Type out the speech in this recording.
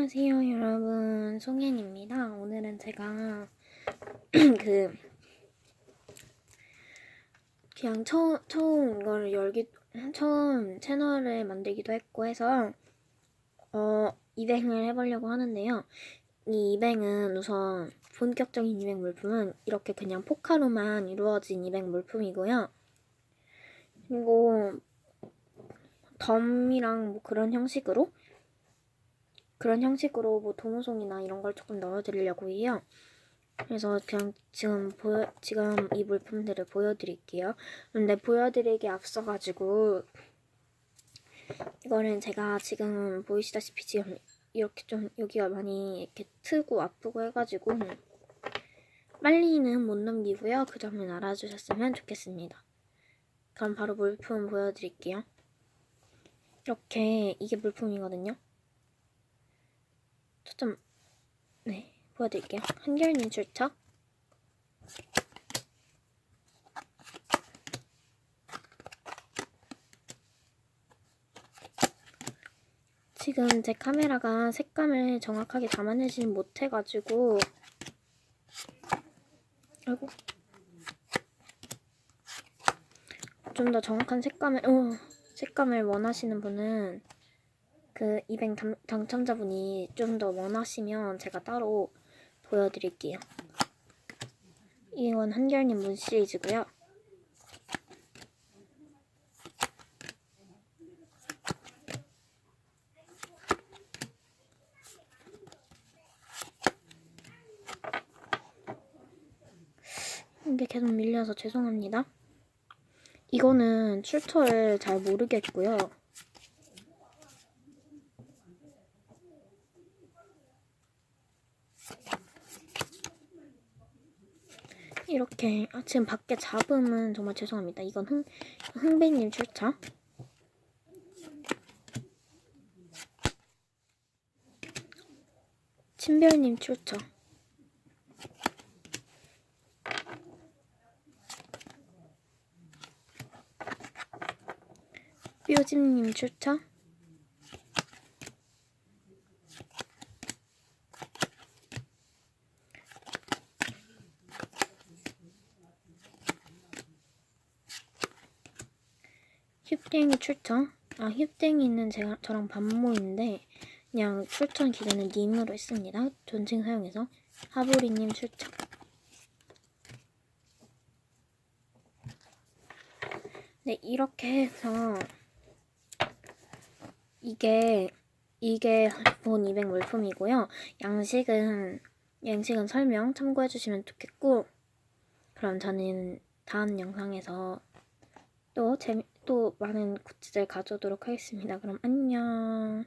안녕하세요 여러분. 송현입니다. 오늘은 제가 그 그냥 처음 처음 이걸 열기 처음 채널을 만들기도 했고 해서 어 이뱅을 해보려고 하는데요. 이 이뱅은 우선 본격적인 이뱅 물품은 이렇게 그냥 포카로만 이루어진 이뱅 물품이고요. 그리고 덤이랑 뭐 그런 형식으로 그런 형식으로 뭐 도무송이나 이런 걸 조금 넣어드리려고 해요. 그래서 그냥 지금 보여 지금 이 물품들을 보여드릴게요. 근데 보여드리기 앞서가지고 이거는 제가 지금 보이시다시피 지금 이렇게 좀 여기가 많이 이렇게 트고 아프고 해가지고 빨리는 못 넘기고요. 그 점은 알아주셨으면 좋겠습니다. 그럼 바로 물품 보여드릴게요. 이렇게 이게 물품이거든요. 초점 네 보여드릴게요. 한결님 출처 지금 제 카메라가 색감을 정확하게 담아내지 못해가지고 아이고 좀 더 정확한 색감을 어, 색감을 원하시는 분은 그 이벤 당, 당첨자분이 좀 더 원하시면 제가 따로 보여드릴게요. 이건 한결님 문 시리즈고요. 이게 계속 밀려서 죄송합니다. 이거는 출처를 잘 모르겠고요. 이렇게 아, 지금 밖에 잡음은 정말 죄송합니다. 이건 흥 흥배님 출처. 친별님 출처. 뾰집님 출처. 힙땡이 출처. 아, 힙땡이는 제가 저랑 반모인데 그냥 출처 기준은 님으로 했습니다. 존칭 사용해서 하보리님 출처. 네, 이렇게 해서 이게 이게 본 200 물품이고요. 양식은 양식은 설명 참고해 주시면 좋겠고 그럼 저는 다음 영상에서 또 재미 또 많은 굿즈들 가져오도록 하겠습니다. 그럼 안녕.